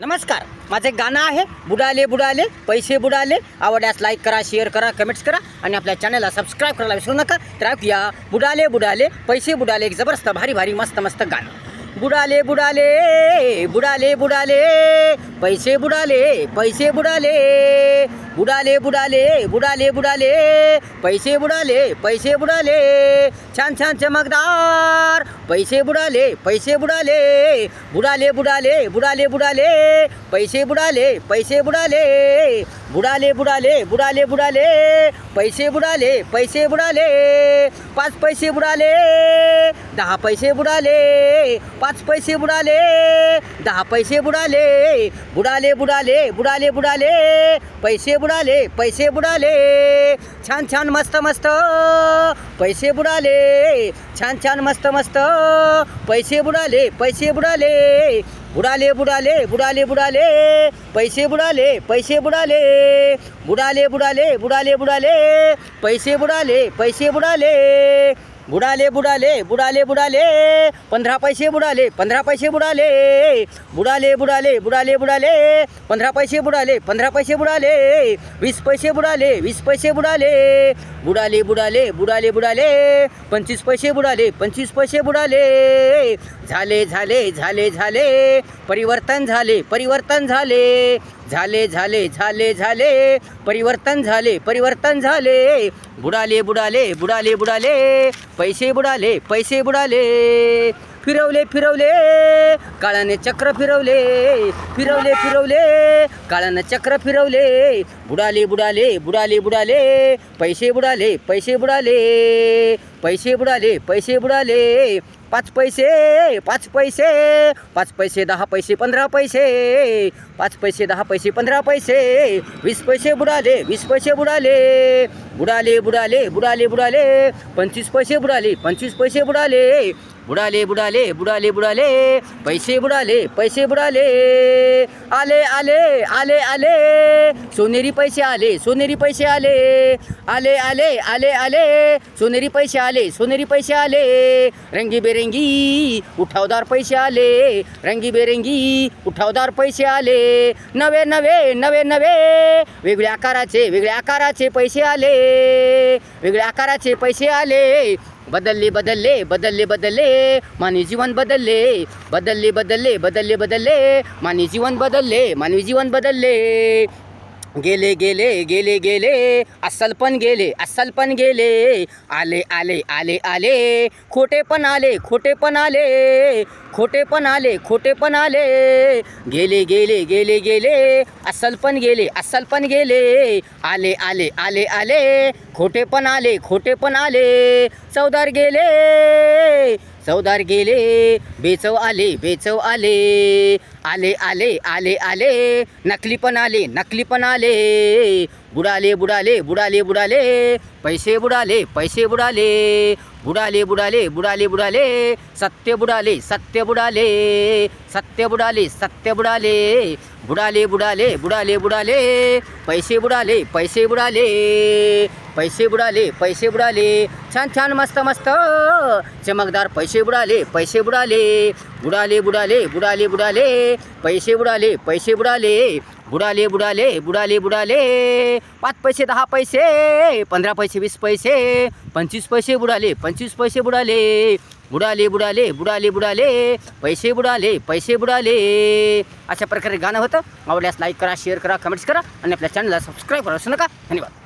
नमस्कार. माझे गाणं आहे बुडाले बुडाले पैसे बुडाले. आवडल्यास लाईक करा शेअर करा कमेंट्स करा आणि आपल्या चॅनलला सबस्क्राईब करायला विसरू नका. तर ऐकूया बुडाले बुडाले पैसे बुडाले एक जबरदस्त भारी भारी मस्त मस्त गाणं. बुडाले बुडाले बुडाले बुडाले पैसे बुडाले पैसे बुडाले. बुडाले बुडाले बुडाले बुडाले पैसे बुडाले पैसे बुडाले. छान छान चमकदार. पैसे बुडाले पैसे बुडाले. बुडाले बुडाले बुडाले बुडाले. पैसे बुडाले पैसे बुडाले. बुडाले बुडाले बुडाले बुडाले. पैसे बुडाले पैसे बुडाले. पाच पैसे बुडाले. दहा पैसे बुडाले. पाच पैसे बुडाले. दहा पैसे बुडाले. बुडाले बुडाले बुडाले बुडाले. पैसे बुडाले पैसे बुडाले. छान छान मस्त मस्त. पैसे बुडाले. छान छान मस्त मस्त. पैसे बुडाले पैसे बुडाले. बुडाले बुडाले बुडाले बुडाले. पैसे बुडाले पैसे बुडाले. बुडाले बुडाले बुडाले बुडाले. पैसे बुडाले पैसे बुडाले. बुडाले बुडाले बुडाले बुडाले. पंधरा पैसे बुडाले पंधरा पैसे बुडाले. बुडाले बुडाले बुडाले बुडाले. पंधरा पैसे बुडाले पंधरा पैसे बुडाले. वीस पैसे बुडाले वीस पैसे बुडाले. बुडाले बुडाले बुडाले बुडाले. पंचवीस पैसे बुडाले पंचवीस पैसे बुडाले. झाले झाले झाले झाले. परिवर्तन झाले परिवर्तन झाले. झाले झाले झाले झाले. परिवर्तन झाले परिवर्तन झाले. बुडाले बुडाले बुडाले बुडाले. पैसे बुडाले पैसे बुडाले. फिरवले फिरवले. काळाने चक्र फिरवले. फिरवले फिरवले. काळानं चक्र फिरवले. बुडाले बुडाले बुडाले बुडाले. पैसे बुडाले पैसे बुडाले. पैसे बुडाले पैसे बुडाले. पाच पैसे पाच पैसे पाच पैसे दहा पैसे पंधरा पैसे पाच पैसे दहा पैसे पंधरा पैसे वीस पैसे बुडाले वीस पैसे बुडाले. बुडाले बुडाले बुडाले बुडाले. पंचवीस पैसे बुडाले पंचवीस पैसे बुडाले. बुडाले बुडाले बुडाले बुडाले. पैसे बुडाले पैसे बुडाले. आले आले आले आले. सोनेरी पैसे आले सोनेरी पैसे आले. आले आले आले आले. सोनेरी पैसे आले सोनेरी पैसे आले. रंगीबेरंगी उठावदार पैसे आले. रंगीबेरंगी उठावदार पैसे आले. नवे नवे नवे नवे. वेगळ्या आकाराचे वेगळ्या आकाराचे पैसे आले. वेगळ्या आकाराचे पैसे आले. बदलले बदलले बदलले बदलले. मानवी जीवन बदलले. बदलले बदलले बदलले बदलले. मानवी जीवन बदलले मानवी जीवन बदलले. गेले गेले गेले गेले. अस्सल पण गेले अस्सल पण गेले. आले आले आले आले. खोटे पण आले खोटे पण आले. खोटे पण आले खोटे पण आले. गेले गेले गेले गेले. अस्सल पण गेले अस्सल पण गेले. आले आले आले आले. खोटे पण आले खोटे पण आले. चौदार गेले. चौदार गेले बेचव आले बेचव आले. आले आले आले आले. नकली पण आले नकली पण आले. बुडाले बुडाले बुडाले बुडाले. पैसे बुडाले पैसे बुडाले. बुडाले बुडाले बुडाले बुडाले. सत्य बुडाले सत्य बुडाले. सत्य बुडाले सत्य बुडाले. बुडाले बुडाले बुडाले बुडाले. पैसे बुडाले पैसे बुडाले. पैसे बुडाले पैसे बुडाले. छान छान मस्त मस्त. चमकदार पैसे बुडाले पैसे बुडाले. बुडाले बुडाले बुडाले बुडाले. पैसे बुडाले पैसे बुडाले. बुडाले बुडाले बुडाले बुडाले. पाच पैसे दहा पैसे पंधरा पैसे वीस पैसे पंचवीस पैसे बुडाले पंचवीस पैसे बुडाले. बुडाले बुडाले बुडाले बुडाले. पैसे बुडाले पैसे बुडाले. अशा प्रकारे गाणं होतं. आवडल्यास लाईक करा शेअर करा कमेंट्स करा. आणि आपल्या चॅनलला सबस्क्राईब करा असू नका. धन्यवाद.